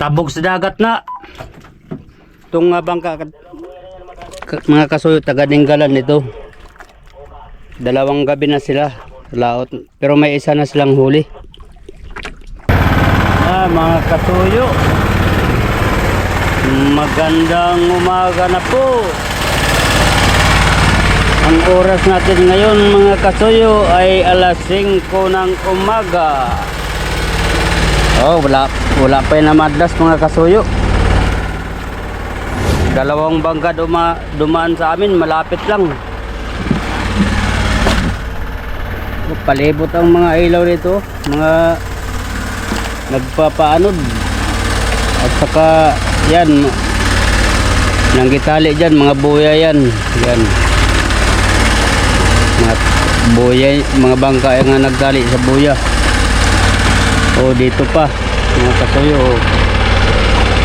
Tabog sa dagat na. Itong nga bangka, ka- mga kasuyo, taga-dinggalan nito. Dalawang gabi na sila. Laot. Pero may isa na silang huli. Ah, mga kasuyo. Magandang umaga na po. Ang oras natin ngayon mga kasuyo ay alas 5 ng umaga. Oh, wala wala pa yung namadlas mga kasuyo. Dalawang bangka duma, dumaan sa amin, malapit lang. Palibot ang mga ilaw nito, mga nagpapaanod. At saka yan, nanggitali dyan, mga buya yan. Yan. Mga buya, mga bangka yung nagtali sa buya. O dito pa, mga kasuyo. oh.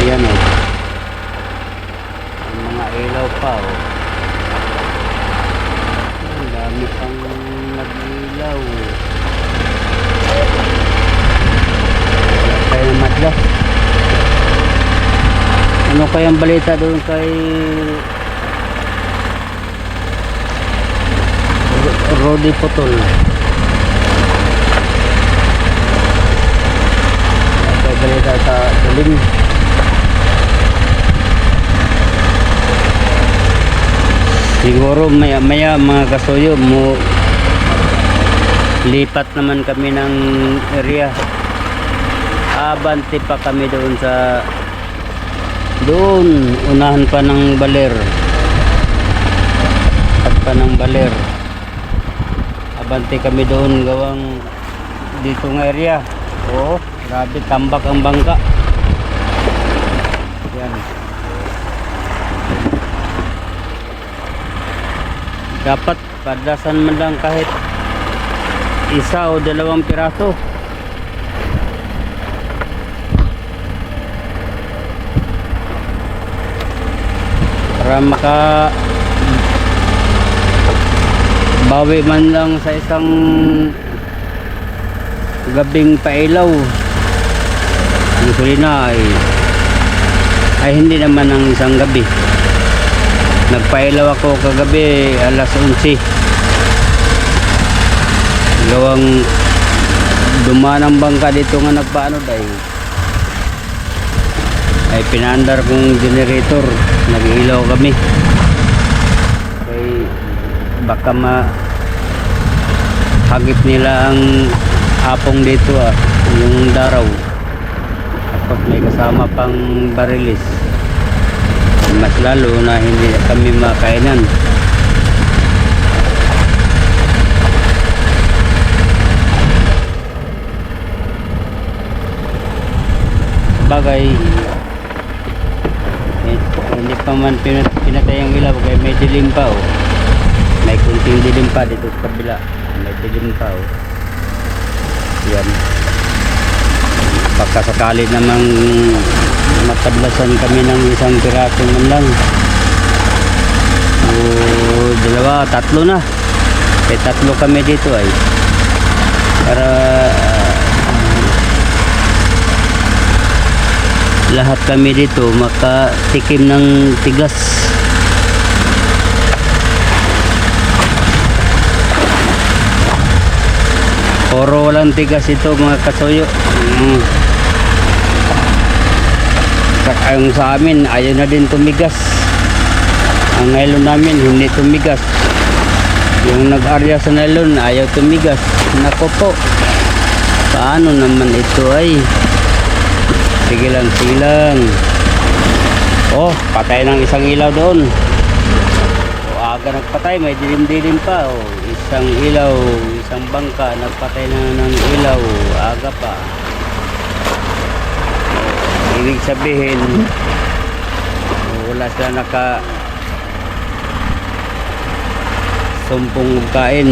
Yan o. Ang mga ilaw pa o. Ang dami pang nag-ilaw. Wala tayo madlas. Ano kayang balita doon kay Ro- Rodi Potol? Kay balita sa Tuling. Siguro maya maya mga kasuyo mo lipat naman kami ng area. Abante pa kami doon sa doon unahan pa ng baler. At pa ng baler. Abante kami doon gawang dito ng area. Oo, grabe tambak ang bangka. Yan. Dapat padasan man lang kahit isa o dalawang piraso. Para maka bawi man lang sa isang gabing pailaw. Usually na ay ay hindi naman ang isang gabi. Nagpailaw ako kagabi alas 11. Gawang dumaan ang bangka dito nga nagpaano dahil ay pinaandar kong generator nag-ilaw kami kay baka ma hagip nila ang apong dito ah yung daraw tapos may kasama pang barilis mas lalo na hindi kami makainan bagay eh, hindi pa man pinat pinatay ang ilaw kaya may dilim pa oh. may kunting dilim pa dito sa kabila may dilim pa oh. yan baka sakali namang matablasan kami ng isang piraso man lang. O dalawa tatlo na. Eh tatlo kami dito ay. Para ah, lahat kami dito makatikim ng tigas. Puro walang tigas ito mga kasuyo. Mm. Saka yung sa amin ayaw na din tumigas ang nylon namin hindi tumigas yung nag-arya sa nylon ayaw tumigas nako po paano naman ito ay Sige lang, sige lang. Oh, patay ng isang ilaw doon. O, aga nagpatay, may dilim-dilim pa. Oh, isang ilaw, isang bangka, nagpatay na ng ilaw. Aga pa. Ibig sabihin, wala sila naka sumpong kain.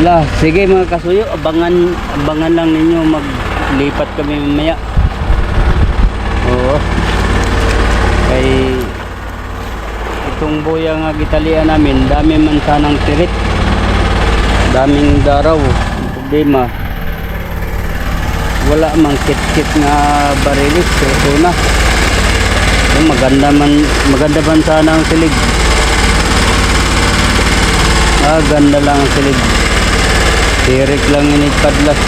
Wala, sige mga kasuyo, abangan abangan lang ninyo maglipat kami mamaya. Oo. Kay itong buya nga gitalian namin, dami man sanang tirit. Daming daraw problema. Wala mang kit-kit nga barilis so na. Yung maganda man maganda man sana ang silig ah ganda lang ang silig tirik lang inigpadlas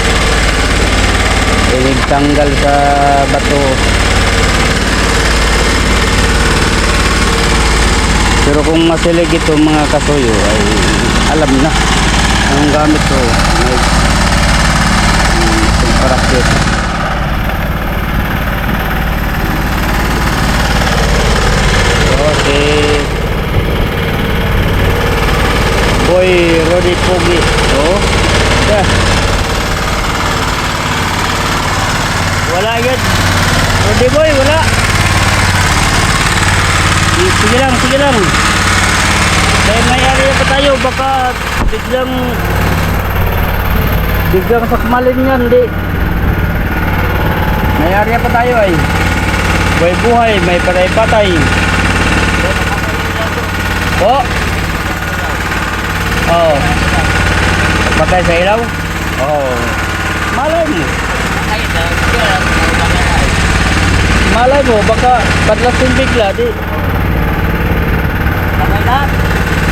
inigtanggal sa bato. Pero kung masilig ito mga kasuyo ay alam na anong gamit ko. May um, parakit okay. Boy Rodi Pogi oh. Yeah. wala yun. Rodi boy wala. Sige lang sige lang. Kaya may pa tayo baka biglang biglang sakmalin yan di may area pa tayo ay. Buhay buhay may patay patay po? Oh patay sa ilaw? Oh malay mo. Malay mo baka padlasin bigla di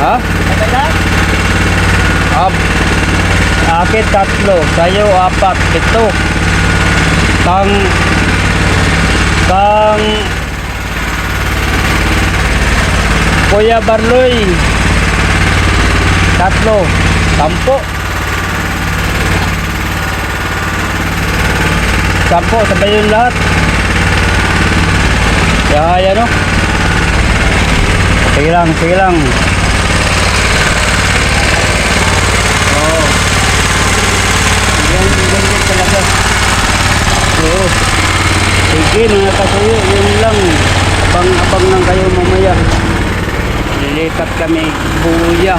ha Up. Akin tatlo, sa'yo apat, ito. Kang Kang Kuya Barloy tatlo, sampo. Sampo, sabay yun lahat. Kaya no? Sige lang, sige lang. Oo. Yan, ganyan talaga. Oo. Sige mga kasuyo, yun lang. Abang-abang lang kayo mamaya. Lilipat kami buya.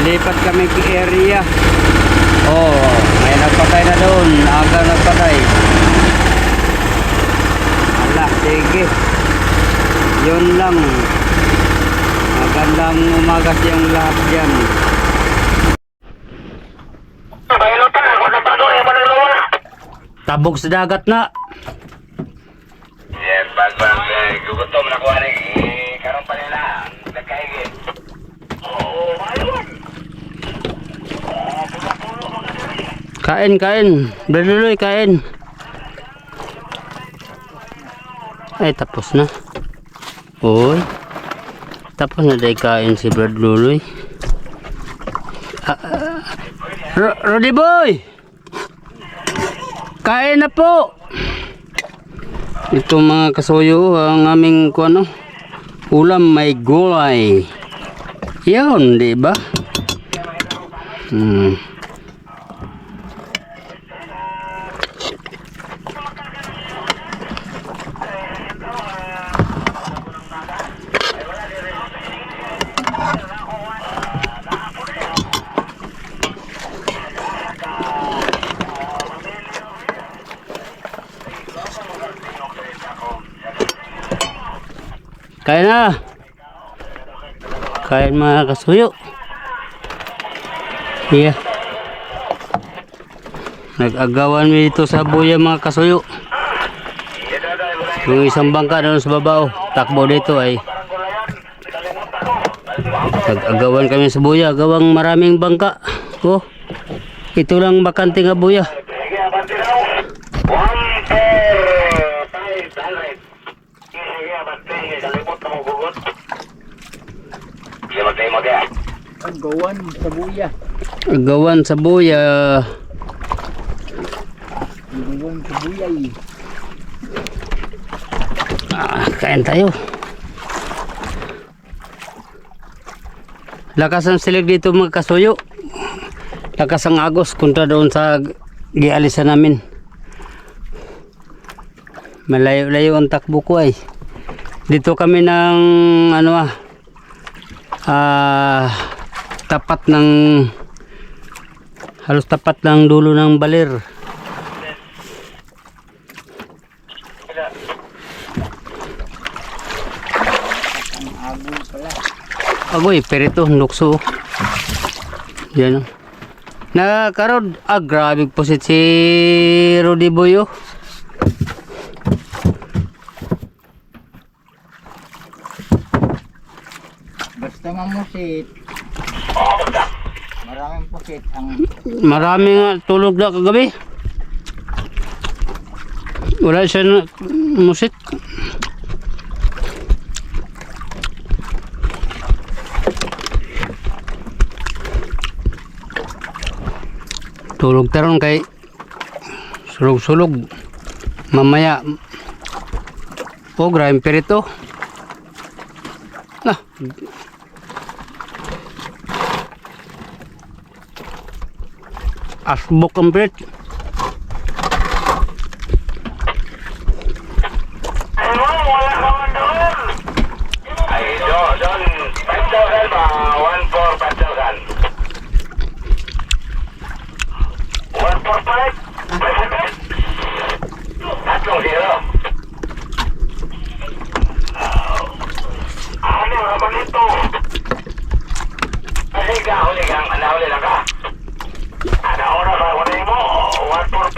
Lilipat kami area. Oh, may nagpatay na doon. Aga nagpatay. Ala, sige. Yun lang. Magandang umaga sa lahat dyan. Tabog sa dagat na. Yes, bag bag gugutom na ani eh, karon pa nila. Nagkaigit. Oo, ayun. Kain, kain. Berluloy, kain. Ay, tapos na. Uy. Tapos na day kain si Brad Luloy. Ah, ah, Ro- Rodi boy! Kain na po! Ito mga kasuyo, ang aming kuano, ulam may gulay. Yun, di ba? Hmm. Na. Kain mga kasuyo. Iya. Nag-agawan mi dito sa buya mga kasuyo. Yung isang bangka doon sa babaw. Takbo dito ay. Nag-agawan kami sa buya. Gawang maraming bangka. Oh. Ito lang bakante nga buya. Sige, abante raw. One, four, five, hundred. Sige, abante. Kalimot na mo gugot. Sige, magtayo mo kaya. Agawan sa buya. Agawan sa buya. Agawan sa buya. Ah, kain tayo. Lakas ang silig dito mga kasuyo. Lakas ang agos kontra doon sa gialisan namin. Malayo-layo ang takbo ko ay. Dito kami ng ano ah ah tapat ng halos tapat ng dulo ng baler. Agoy, perito, nukso. Yan. Nakaroon, ah, grabe po si, Rudy Boy oh. Basta mamusit. Maraming pusit ang Marami nga tulog na kagabi. Wala siya na musik. Tulog taron kay sulog-sulog. Mamaya Oh, grabe perito. Ah, asbok ang perit. Ano, wala ka man doon. Ay, do, doon. 5,000 ba? 1 for 5,000. 1 for 5? 500? Tatlong zero. Ano naman ito? Kasi ka, huli ka. Nahuli lang ka. Ano una ba? Huli mo? 1 for 5, 500? Oh, ubusin mo yung zero. Oh, zero ba?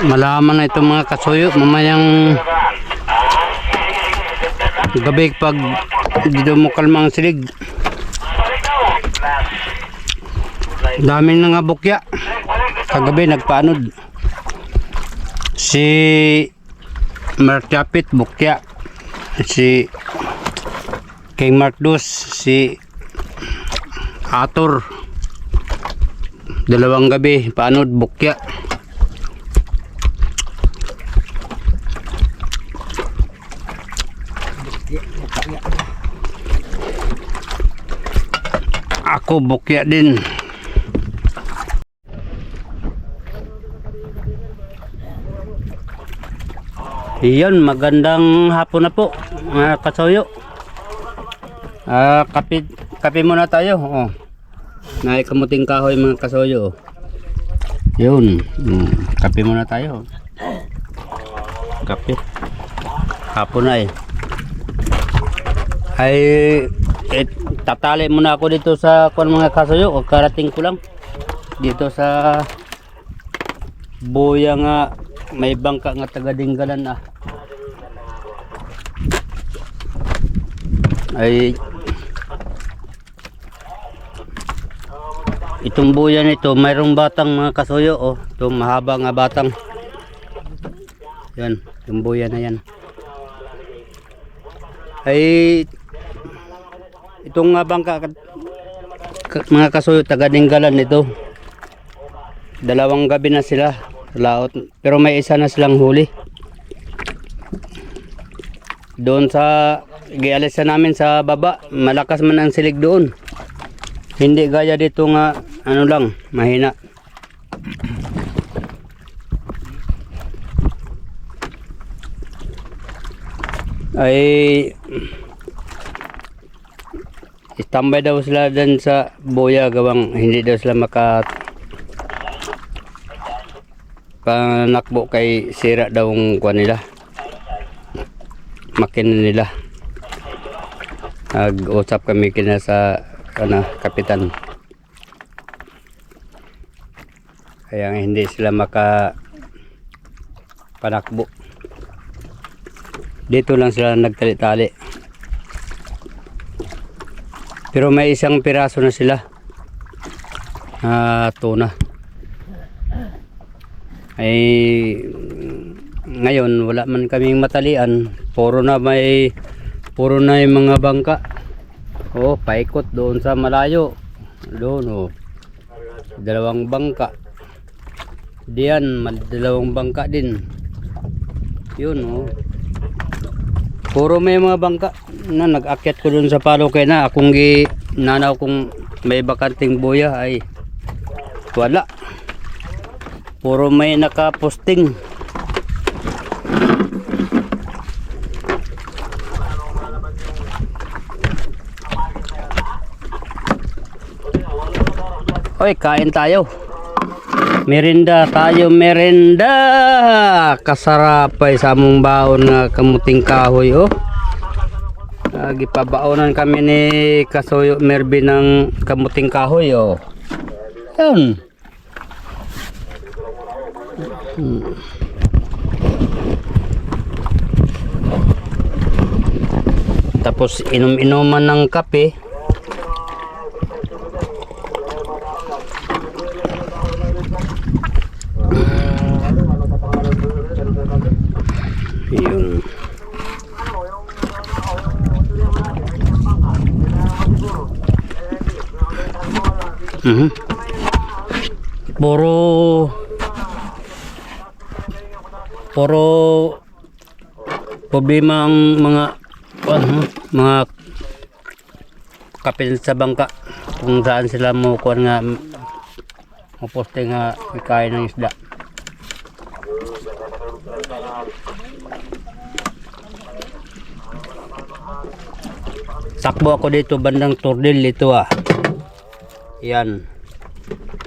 Malaman na itong mga kasuyo mamayang gabi pag dito mo kalmang silig. Balik daw. Dami na nga bukya. Kagabi nagpaanod. Si Mark Chapit bukya. Si King Mark Dos, si Ator. Dalawang gabi paanod bukya. Ako bukya din. Iyon, magandang hapon na po, mga kasoyo. Ah, kape, kape muna tayo. Oh. Naikamuting kahoy mga kasoyo. oh. Yun, mm, kape muna tayo. Kape. Hapon na eh. Ay, eh, tatali muna ako dito sa kung mga kasoyo. O karating ko lang. Dito sa buya nga may bangka nga taga Dinggalan ah. Ay Itong buya nito, mayroong batang mga kasuyo oh. Ito mahaba nga batang. Yan, yung buya na yan. Ay itong nga bangka ka- mga kasuyo taga Dinggalan ito. Dalawang gabi na sila laot pero may isa na silang huli. Doon sa gialisa namin sa baba, malakas man ang silig doon. Hindi gaya dito nga ano lang, mahina. Ay Istambay daw sila dyan sa boya gawang hindi daw sila maka panakbo kay sira daw ang kuha nila. Makina nila. Nag-usap kami kina sa ano, kapitan kaya hindi sila maka panakbo. Dito lang sila nagtali-tali. Pero may isang piraso na sila na tuna. Ay ngayon wala man kaming matalian. Puro na may puro na yung mga bangka. Oh paikot doon sa malayo. Doon oh. Dalawang bangka diyan dalawang bangka din yun oh puro may mga bangka na nag-akyat ko doon sa palo kay na akong gi nanaw kung may bakanting buya ay wala Puro may nakaposting. Oy, kain tayo. Merinda tayo, merinda. Kasarapay sa among baon nga kamuting kahoy, oh. Ah, gipabaonan kami ni Kasuyo Merby ng kamuting kahoy, oh. Yun. Hmm. Tapos inom-inuman ng kape. Yun. Mhm. Puro puro problema ang mga ano, mga kapil sa bangka kung saan sila mo kuan nga maposte nga ikain ng isda. Sakbo ako dito bandang Tordil ito ah. Yan.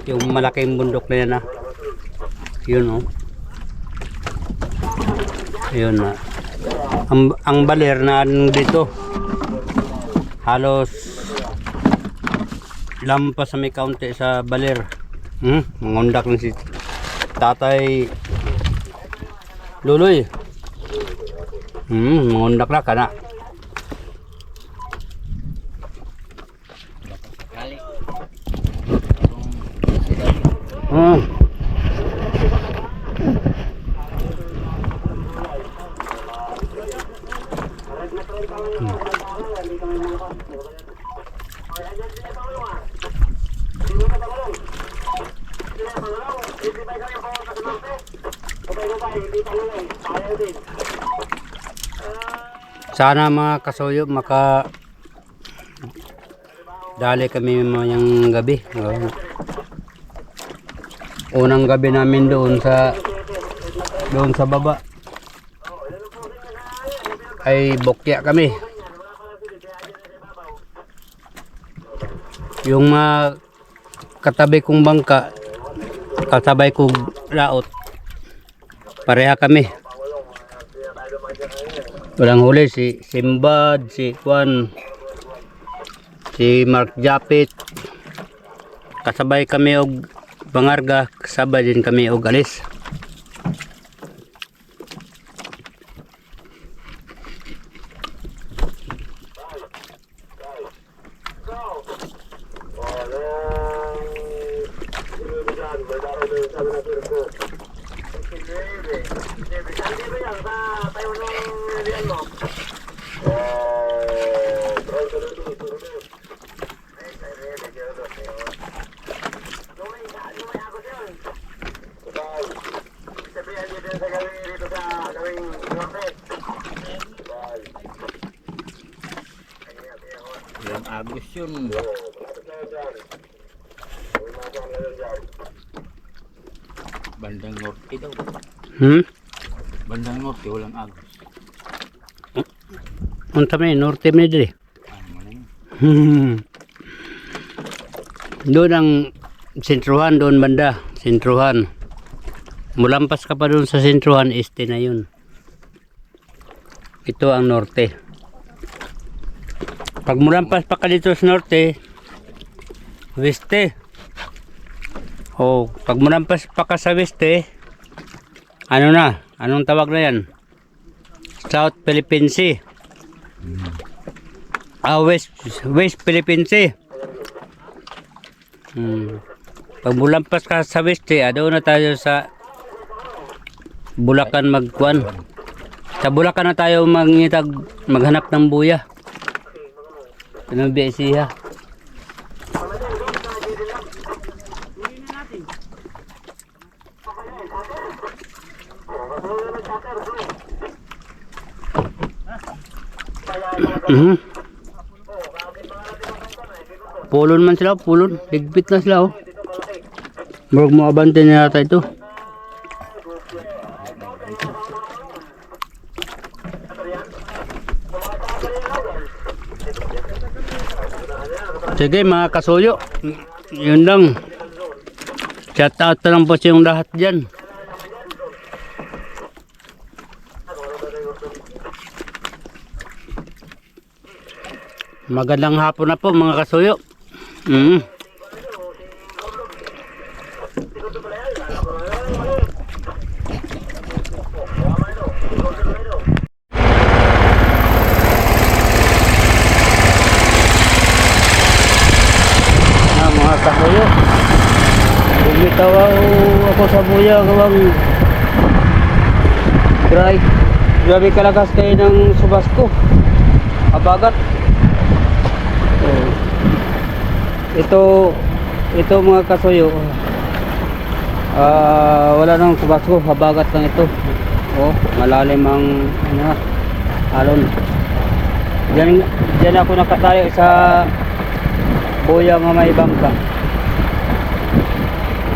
Yung malaking bundok na yan ah. Yun oh. Yun ah. Ang, ang baler na ano dito. Halos lampas sa may kaunti sa baler. Hmm? Mangundak na si tatay Luloy. Hmm, mangundak na kana. Kali. Hmm. Sana mga kasuyo maka dali kami mayang gabi. Oh. Unang gabi namin doon sa doon sa baba ay bokya kami. Yung mga katabi kong bangka, katabay kong laot, pareha kami. Walang huli si Simbad, si Juan, si Mark Japit. Kasabay kami og bangarga, kasabay din kami og alis. Yung agos yun. Bandang norte daw. Hmm? Bandang norte, walang agos. Unta may norte may yun? Hmm. Doon ang sentruhan, doon banda, sentruhan. Mulampas ka pa doon sa sentruhan, este na yun. Ito ang norte. Pag mulampas pa ka dito sa norte, weste. O, pag mulampas pa ka sa weste, ano na? Anong tawag na yan? South Philippine Sea. Ah, West, West Philippine Sea. Hmm. Pag bulampas ka sa West eh, ado na tayo sa Bulacan magkuan. Sa Bulacan na tayo mangitag maghanap ng buya. Ano ba siya? Mhm. Pulon man sila, pulon. Higpit na sila, oh. Murag mo abante na yata ito. Sige mga kasuyo. Yun lang. Shout out na lang po sa lahat dyan. Magandang hapon na po mga kasuyo. Mm. Ah, mga kasuyo. Bumitaw buya gawang Try. Grabe kalakas kayo ng subas ko. Abagat. Oh. Ito ito mga kasuyo. Ah, wala nang subas ko, habagat lang ito. Oh, malalim ang ano, alon. Diyan, diyan ako nakatayo sa buya nga may bangka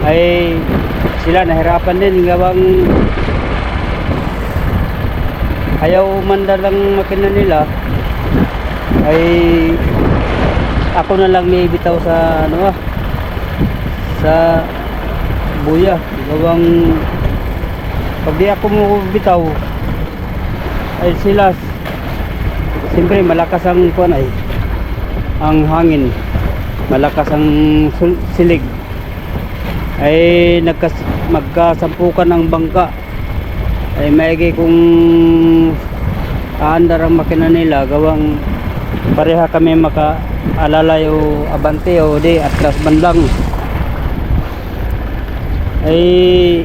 ay sila nahirapan din. Gawang ayaw manda lang makina nila ay ako na lang may bitaw sa ano ah sa buya. Gawang pag di ako mo bitaw ay sila siyempre malakas ang kuan ay ang hangin. Malakas ang silig. Ay nagkas magkasampukan ng bangka. Ay maigi kung aandar ang makina nila gawang pareha kami makaalalay o abante o di atlas bandang. Ay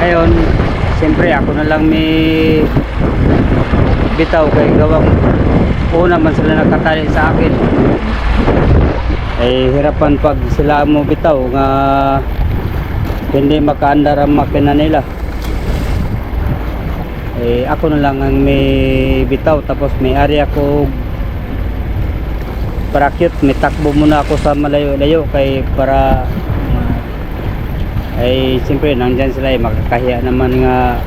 ngayon siyempre ako na lang may bitaw kay gawang una man sila nakatali sa akin ay hirapan pag sila mo bitaw nga hindi makaandar ang makina nila. Eh ako na lang ang may bitaw tapos may area ko para cute may takbo muna ako sa malayo-layo kay para ay siyempre nandyan sila eh makakahiya naman nga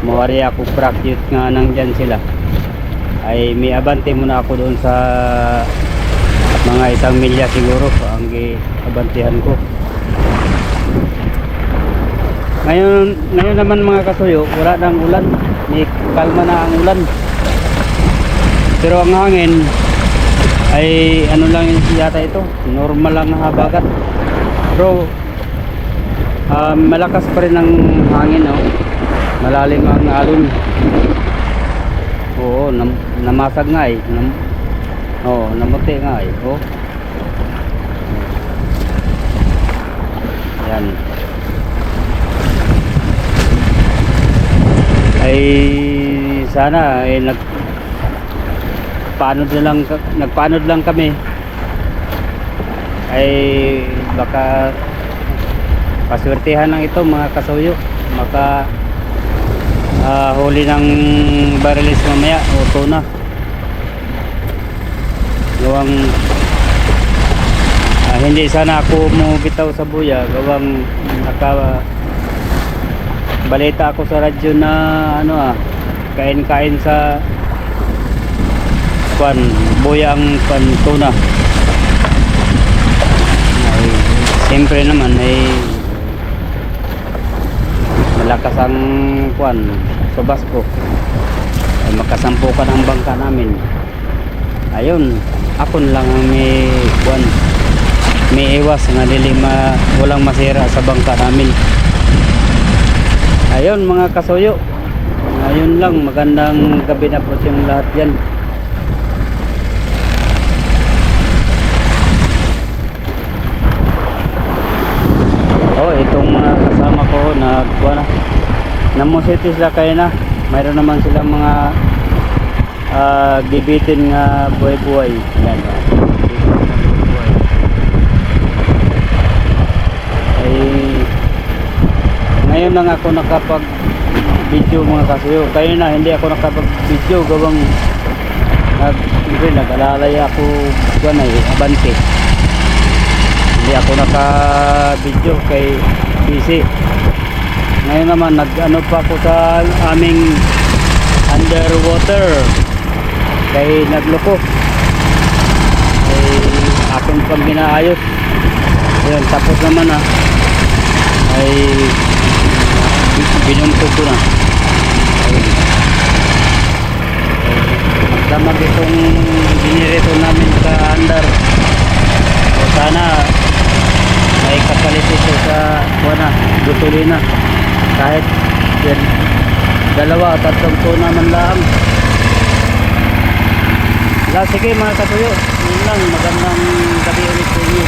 mawari ako practice nga nandyan sila. Ay may abante muna ako doon sa mga isang milya siguro ang abantihan ko. Ngayon ngayon naman mga kasuyo wala nang ulan. May kalma na ang ulan. Pero ang hangin ay ano lang yata ito normal lang na habagat. Pero ah, malakas pa rin ang hangin oh. malalim ang alon. Oo nam namasag nga eh. Nam Oo, oh, namuti nga eh. Oh. Yan. Ay sana ay nag paanod na lang nagpaanod lang kami. Ay baka paswertihan lang ito mga kasuyo. Maka ah, huli ng barilis mamaya o tuna gawang ah, hindi sana ako bitaw sa buya. Gawang naka balita ako sa radyo na ano ah kain-kain sa kwan buya ang kwan tuna. Ay siyempre naman ay malakas ang kwan subas ko ay makasampukan ang bangka namin. Ayun ako na lang ang may buwan may iwas nga dili walang masira sa bangka namin. Ayun mga kasuyo. Ayun lang magandang gabi na po yung lahat yan oh itong mga kasama ko na. Kuha na namusiti sila kayo na. Mayroon naman silang mga ah gibitin nga buhay-buhay. Yan. Ay ngayon lang ako nakapag video mga kasuyo. Kaya na hindi ako nakapag video gawang nag nag-alalay ako kuan ay abante. Hindi ako naka video kay busy. Ngayon naman nag ano pa ako sa aming underwater kay nagloko ay aking pang ginaayos Yan, tapos naman na ay binumpog ko na. Ayun. Magdamag itong generator namin sa andar. So sana may kapalit ito sa wana, gutulina. Kahit yan, dalawa, tatlong tuna man lang. Sige mga katuyo. Yun lang, magandang gabi ulit sa inyo.